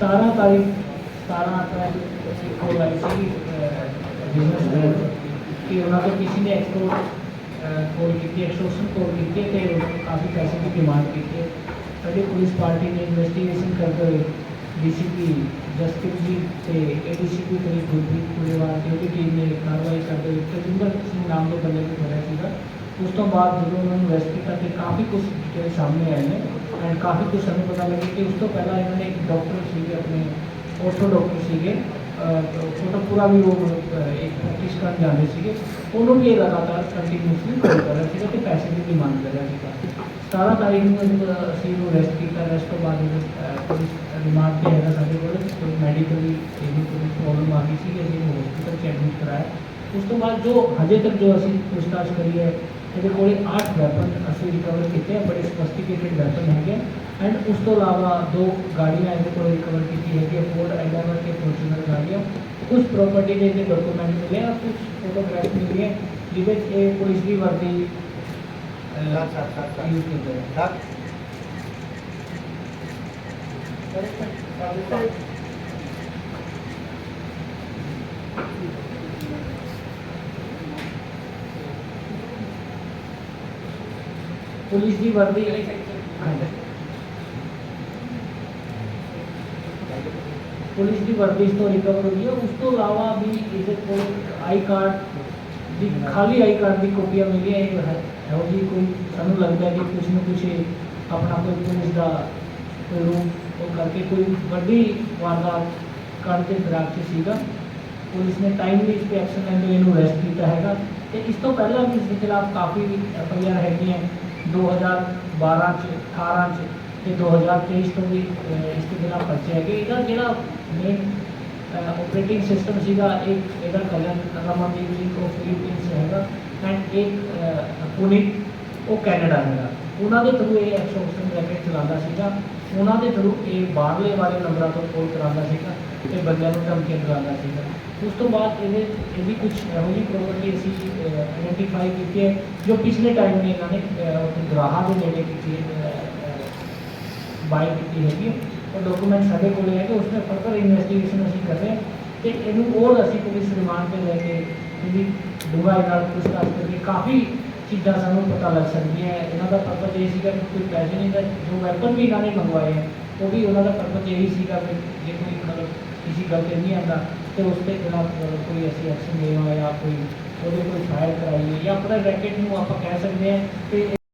17 ਤਾਰੀਖ 17 ਅਪ੍ਰੈਲ ਅਸੀਂ ਕੋਲ ਆਈ ਸੀ ਬਿਜ਼ਨਸਮੈਨ ਕਿ ਉਹਨਾਂ ਤੋਂ ਕਿਸੇ ਨੇ ਐਕਸਪੋਰਟ ਕੋਲ ਕੀਤੀ ਐਕਸਟੋਰਸ਼ਨ ਕੋਲ ਕੀਤੀ ਹੈ ਤੇ ਉਹਨਾਂ ਤੋਂ ਕਾਫੀ ਪੈਸੇ ਦੀ ਡਿਮਾਂਡ ਕੀਤੀ ਹੈ ਸਾਡੀ ਪੁਲਿਸ ਪਾਰਟੀ ਨੇ ਇਨਵੈਸਟੀਗੇਸ਼ਨ ਕਰਦੇ ਹੋਏ ਡੀਸੀਪੀ ਜਸਟਿਸ ਜੀ ਤੇ ਏਡੀਸੀਪੀ ਕਰੀ ਗੁਰਪ੍ਰੀਤ ਪੁਰੇਵਾਲ ਤੇ ਉਹਦੀ ਟੀਮ ਨੇ ਕਾਰਵਾਈ ਕਰਦੇ ਹੋਏ ਤਜਿੰਦਰ ਸਿੰਘ ਨਾਮ ਦੇ ਬੰਦੇ ਨੂੰ ਫੜਿਆ ਸੀਗਾ ਉਸ ਤੋਂ ਬਾਅਦ ਜਦੋਂ ਉਹਨਾਂ ਨੂੰ ਅਰੈਸਟ ਕੀਤਾ ਤੇ ਕਾਫੀ ਕੁਝ ਜਿਹੜੇ ਸਾਹਮਣੇ ਆਏ ਨੇ काफ़ी कुछ हमें पता लगे कि उस तो पहला इन्होंने एक डॉक्टर सीखे, अपने ऑर्थो डॉक्टर सीखे तो छोटा पूरा भी वो एक प्रैक्टिस कर जाने सीखे। उन्होंने भी लगातार कंटिन्यूसली काम कर रहे थे कि पैसे की डिमांड कर रहा था सारा तारीख में असी रेस्ट किया रेस्ट तो बाद डिमांड भी है सारे को मैडिकली प्रॉब्लम आ गई थी अभी हॉस्पिटल एडमिट कराया। उस तो बाद जो हजे तक जो असी पूछताछ करी है ਬਾਅਦ ਜੋ ਹਜੇ ਤੱਕ ਜੋ ਅਸੀਂ ਪੁੱਛਤਾਛ ਕਰੀ ਹੈ ਇਹਦੇ ਕੋਲੇ 8 ਵੈਪਨ ਅਸੀਂ ਰਿਕਵਰ ਕੀਤੇ ਆ ਬੜੇ ਸਫਿਸਟੀਕੇਟਡ ਵੈਪਨ ਹੈਗੇ ਐਂਡ ਉਸ ਤੋਂ ਇਲਾਵਾ ਦੋ ਗਾੜੀਆਂ ਇਹਦੇ ਕੋਲ ਰਿਕਵਰ ਕੀਤੀ ਹੈਗੀ ਹੈ ਫੋਰਡ ਐਂਡਾਵਰ ਤੇ ਫੋਰਚੂਨਰ ਗਾੜੀਆਂ ਕੁਝ ਪ੍ਰਾਪਰਟੀ ਦੇ ਦੇ ਡਾਕੂਮੈਂਟ ਮਿਲੇ ਆ ਕੁਝ ਫੋਟੋਗ੍ਰਾਫ ਮਿਲੀ ਹੈ ਜਿਹਦੇ 'ਚ ਇਹ ਪੁਲਿਸ ਦੀ ਵਰਦੀ ਸੱਤ, ਸੱਤ, ਸੱਤ, ਸੱਤ। ਯੂਜ਼ ਕਰਦੇ ਹੈ ਸਰ ਪੁਲਿਸ ਦੀ ਵਰਦੀ ਹਾਂਜੀ ਪੁਲਿਸ ਦੀ ਵਰਦੀ ਇਸ ਤੋਂ ਰਿਕਵਰ ਹੋਈ ਹੈ ਉਸ ਤੋਂ ਇਲਾਵਾ ਵੀ ਇਹਦੇ ਕੋਲ ਆਈ ਕਾਰਡ ਦੀ ਖਾਲੀ ਆਈ ਕਾਰਡ ਦੀ ਕਾਪੀਆਂ ਮਿਲੀਆਂ ਇਹ ਹੈ ਇਹੋ ਜਿਹੀ ਕੋਈ ਸਾਨੂੰ ਲੱਗਦਾ ਹੈ ਕਿ ਕੁਛ ਨਾ ਕੁਛ ਇਹ ਆਪਣਾ ਕੋਈ ਪੁਲਿਸ ਦਾ ਕੋਈ ਰੂਪ ਉਹ ਕਰਕੇ ਕੋਈ ਵੱਡੀ ਵਾਰਦਾਤ ਕਰਨ ਦੇ ਫਿਰਾਕ 'ਚ ਸੀਗਾ ਪੁਲਿਸ ਨੇ ਟਾਈਮਲੀ ਇਸ 'ਤੇ ਐਕਸ਼ਨ ਲੈਂਦੇ ਹੋਏ ਇਹਨੂੰ ਅਰੈਸਟ ਕੀਤਾ ਹੈਗਾ ਤੇ ਇਸ ਤੋਂ ਪਹਿਲਾਂ ਵੀ ਇਸ ਦੇ ਖਿਲਾਫ ਕਾਫੀ ਐਫ ਆਈ ਆਰ ਹੈਗੀਆਂ 2012 ਚ 18 ਚ ਤੇ 2023 ਤੋਂ ਵੀ ਅਹ, ਇਸ ਦੇ ਖਿਲਾਫ ਪਰਚੇ ਹੈਗੇ ਇਹਦਾ ਜਿਹੜਾ ਮੇਨ ਆਪਰੇਟਿੰਗ ਸਿਸਟਮ ਸੀਗਾ ਇੱਕ ਇਹਦਾ ਕਲਰ ਰਮਨਦੀਪ ਸਿੰਘ ਉਹ ਫਿਲੀਪੀਨਸ ਹੈਗਾ ਐਂਡ ਇੱਕ ਅਹ, ਪੁਨੀਤ ਉਹ ਕੈਨੇਡਾ ਹੈਗਾ ਉਹਨਾਂ ਦੇ ਥਰੂ ਇਹ ਐਕਸਟ੍ਰੈਕਸ਼ਨ ਰੈਕਟ ਚਲਾਉਂਦਾ ਸੀਗਾ। ਉਹਨਾਂ ਦੇ ਥਰੂ ਇਹ ਬਾਹਰਲੇ ਵਾਲੇ ਨੰਬਰਾਂ ਤੋਂ ਕੋਲ ਕਰਾਉਂਦਾ ਸੀਗਾ ਤੇ ਬੰਦਿਆਂ ਨੂੰ ਧਮਕੀਆਂ ਦਿੰਦਾ ਸੀਗਾ। ਉਸ ਤੋਂ ਬਾਅਦ ਇਹਦੇ ਇਹਦੀ ਕੁਝ ਇਹੋ ਜਿਹੀ ਪ੍ਰੋਪਰਟੀ ਅਸੀਂ ਆਇਡੈਂਟੀਫਾਈ ਕੀਤੀ ਹੈ ਜੋ ਪਿਛਲੇ ਟਾਈਮ ਨੇ ਇਹਨਾਂ ਨੇ ਅਹ, ਦੇ ਨੇੜੇ ਕੀਤੀ ਹੈ ਬਾਈ ਕੀਤੀ ਹੈਗੀ ਉਹ ਡਾਕੂਮੈਂਟ ਸਾਡੇ ਕੋਲ ਹੈ ਕਿ ਉਸ ਫਰਦਰ ਇਨਵੈਸਟੀਗੇਸ਼ਨ ਅਸੀਂ ਕਰ ਰਹੇ ਹਾਂ। ਤੇ ਇਹਨੂੰ ਹੋਰ ਅਸੀਂ ਪੁਲਿਸ ਰਿਮਾਂਡ ਤੇ ਲੈ ਕੇ ਇਹਦੀ ਡੂੰਘਾਈ ਨਾਲ ਪੁੱਛਤਾਛ ਕਰਕੇ ਕਾਫੀ ਚੀਜ਼ਾਂ ਸਾਨੂੰ ਪਤਾ ਲੱਗ ਸਕਦੀਆਂ ਇਹਨਾਂ ਦਾ ਪਰਪਸ ਇਹ ਸੀਗਾ ਕਿ ਕੋਈ ਪੈਸੇ ਨਹੀਂ ਦਾ ਜੋ ਵੈਪਨ ਵੀ ਇਹਨਾਂ ਨੇ ਮੰਗਵਾਏ ਹੈ ਉਹ ਵੀ ਉਹਨਾਂ ਦਾ ਪਰਪਸ ਇਹੀ ਸੀਗਾ ਕਿ ਜੇ ਕੋਈ ਮਤਲਬ ਕਿਸੇ ਗੱਲ ਤੇ ਨਹੀਂ ਆਉਂਦਾ ਤੇ ਉਸ 'ਤੇ ਖਿਲਾਫ ਅਹ, ਕੋਈ ਅਸੀਂ ਐਕਸ਼ਨ ਲੈਣਾ ਜਾਂ ਕੋਈ ਉਹਦੇ ਕੋਈ ਫਾਇਰ ਕਰਾਈਏ ਜਾਂ ਆਪਣਾ ਰੈਕਟ ਨੂੰ ਆਪਾਂ ਕਹਿ ਸਕਦੇ ਹਾਂ ਕਿ